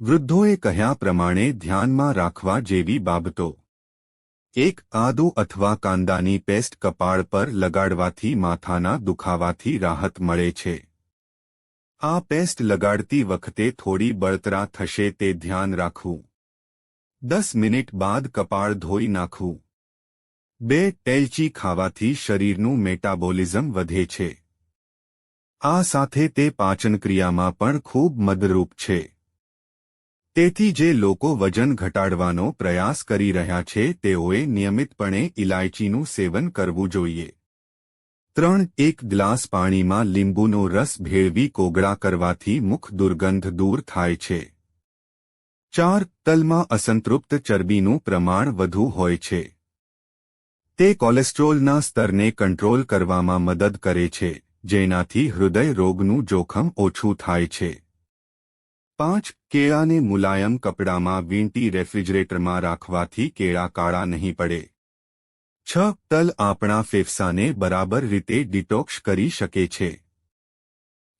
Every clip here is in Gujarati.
વૃદ્ધોએ કહ્યા પ્રમાણે ધ્યાનમાં રાખવા જેવી બાબતો. એક આદુ અથવા કાંદાની પેસ્ટ કપાળ પર લગાડવાથી માથાના દુખાવાથી રાહત મળે છે. આ પેસ્ટ લગાડતી વખતે થોડી બળતરા થશે તે ધ્યાન રાખવું. દસ મિનિટ બાદ કપાળ ધોઈ નાખવું. બે ટેલચી ખાવાથી શરીરનું મેટાબોલિઝમ વધે છે. આ સાથે તે પાચનક્રિયામાં પણ ખૂબ મદરૂપ છે. તેથી જે લોકો વજન ઘટાડવાનો પ્રયાસ કરી રહ્યા છે, તેઓએ નિયમિતપણે ઇલાયચીનું સેવન કરવું જોઈએ. ત્રણ, એક ગ્લાસ પાણીમાં લીંબુનો રસ ભેળવી કોગળા કરવાથી મુખ દુર્ગંધ દૂર થાય છે. ચાર, તલમાં અસંતૃપ્ત ચરબીનું પ્રમાણ વધુ હોય છે. તે કોલેસ્ટ્રોલના સ્તરને કંટ્રોલ કરવામાં મદદ કરે છે, જેનાથી હૃદય રોગનું જોખમ ઓછું થાય છે. પાંચ કેળાને મુલાયમ કપડામાં વીંટી રેફ્રિજરેટરમાં રાખવાથી કેળા કાળા નહીં પડે. છ તલ આપણા ફેફસાને બરાબર રીતે ડિટોક્સ કરી શકે છે.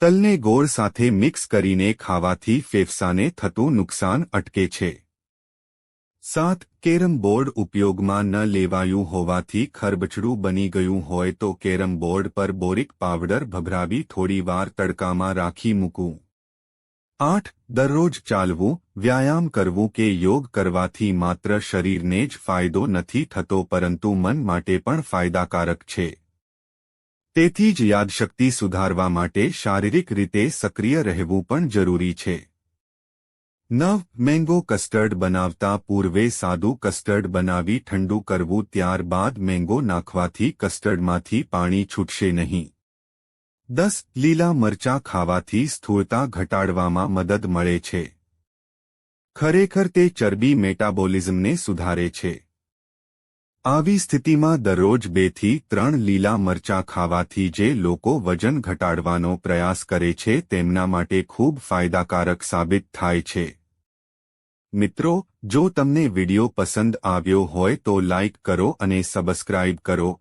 તલને ગોળ સાથે મિક્સ કરીને ખાવાથી ફેફસાને થતું નુકસાન અટકે છે. સાત કેરમ બોર્ડ ઉપયોગમાં ન લેવાયું હોવાથી ખરબચડું બની ગયું હોય તો કેરમ બોર્ડ પર બોરિક પાવડર ભભરાવી થોડીવાર તડકામાં રાખી મૂકવું. આઠ, દરરોજ ચાલવું, વ્યાયામ કરવું કે યોગ કરવાથી માત્ર શરીરને જ ફાયદો નથી થતો પરંતુ મન માટે પણ ફાયદાકારક છે. તેથી જ યાદશક્તિ સુધારવા માટે શારીરિક રીતે સક્રિય રહેવું પણ જરૂરી છે. નવ, મેંગો કસ્ટર્ડ બનાવતા પૂર્વે સાદું કસ્ટર્ડ બનાવી ઠંડુ કરવું ત્યારબાદ મેંગો નાખવાથી કસ્ટર્ડમાંથી પાણી છૂટશે નહીં. દસ લીલા મરચાં ખાવાથી સ્થૂળતા ઘટાડવામાં મદદ મળે છે. ખરેખર તે ચરબી મેટાબોલિઝમને સુધારે છે. આવી સ્થિતિમાં દરરોજ બેથી ત્રણ લીલા મરચાં ખાવાથી જે લોકો વજન ઘટાડવાનો પ્રયાસ કરે છે તેમના માટે ખૂબ ફાયદાકારક સાબિત થાય છે. મિત્રો, જો તમને વિડિયો પસંદ આવ્યો હોય તો લાઇક કરો અને સબસ્ક્રાઇબ કરો.